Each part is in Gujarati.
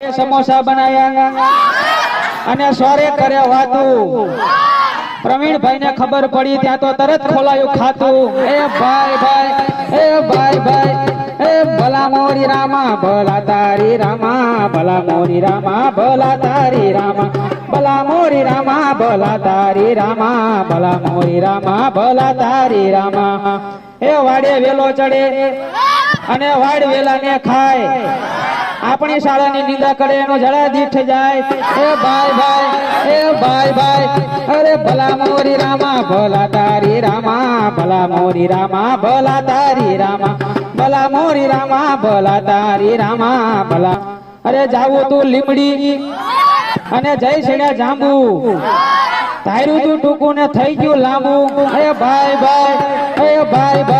સમોસા બનાયા અને સોરે કરે વાતું. પ્રવીણભાઈ ને ખબર પડી, ત્યાં તો તરત ખોલાયું ખાતું. એ ભાઈ ભાઈ, એ ભાઈ ભાઈ, એ ભલા મોરી રામા ભલા તારી રામા ભલા મોરી રામા ભલા તારી રામા ભલા મોરી રામા ભલા તારી રામા ભલા મોરી રામા ભલા તારી રામા. એ વાડે વેલો ચડે. અને વાડ વેલા ને ખાય. આપણી શાળાની નિંદા કરે, એનો જરા દીઠ જાય. એ ભાઈ ભાઈ, એ ભાઈ ભાઈ, અરે ભલા મોરી રામા, ભલા તારી રામા, ભલા મોરી રામા, ભલા તારી રામા, ભલા મોરી રામા, ભલા તારી રામા, ભલા. અરે જાવું તું લીમડી અને જય છેડ્યા જાંબુ. તાર્યું તું ટૂંકું ને થઈ ગયું લાંબુ. એ ભાઈ ભાઈ એ ભાઈ ભાઈ.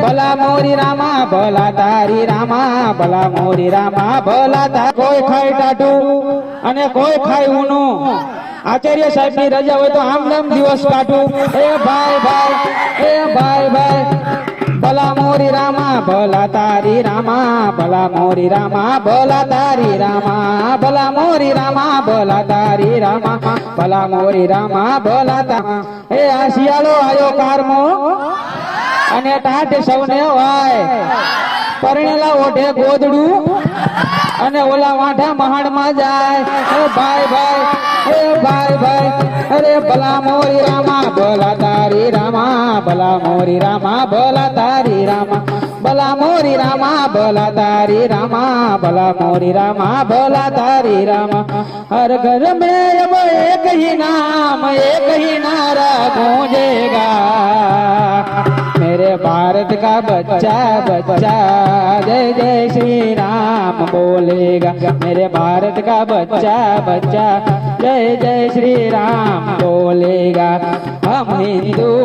ભલા મોરી રામા ભલા તારી રામા ભલા મોરી રામા ભલા તા કોઈ ખાય ટાટું અને કોઈ ખાય ઊનું. આચાર્ય સાહેબની રજા હોય તો આમ નામ દિવસ કાઢું. એ ભાઈ ભાઈ, એ ભાઈ ભાઈ. ભલા મોરી રામા ભલા તારી રામા ભલા મોરી રામા ભલા તારી રામા ભલા મોરી રામા ભલા તારી રામા ભલા મોરી રામા ભલા તા એ આ શિયાળો આયો કારમો. અને ટાઢ સૌને વાય પરણેલા ઓઢે ગોદડું અને ઓલા વાંઠા મહાણમાં જાય. એ ભાઈ ભાઈ એ ભાઈ ભાઈ, અરે ભલા મોરી રામા ભલા તારી રામા ભલા મોરી રામા ભલા તારી રામા ભલા મોરી રામા ભલા તારી રામા ભલા મોરી રામા ભલા તારી રામા. હર ઘર મેં એક હી નામ એક હી નારા ગુંજેગા भारत का बच्चा बच्चा। जय जय श्री राम बोलेगा। मेरे भारत का बच्चा बच्चा। जय जय श्री राम बोलेगा। हम हिंदू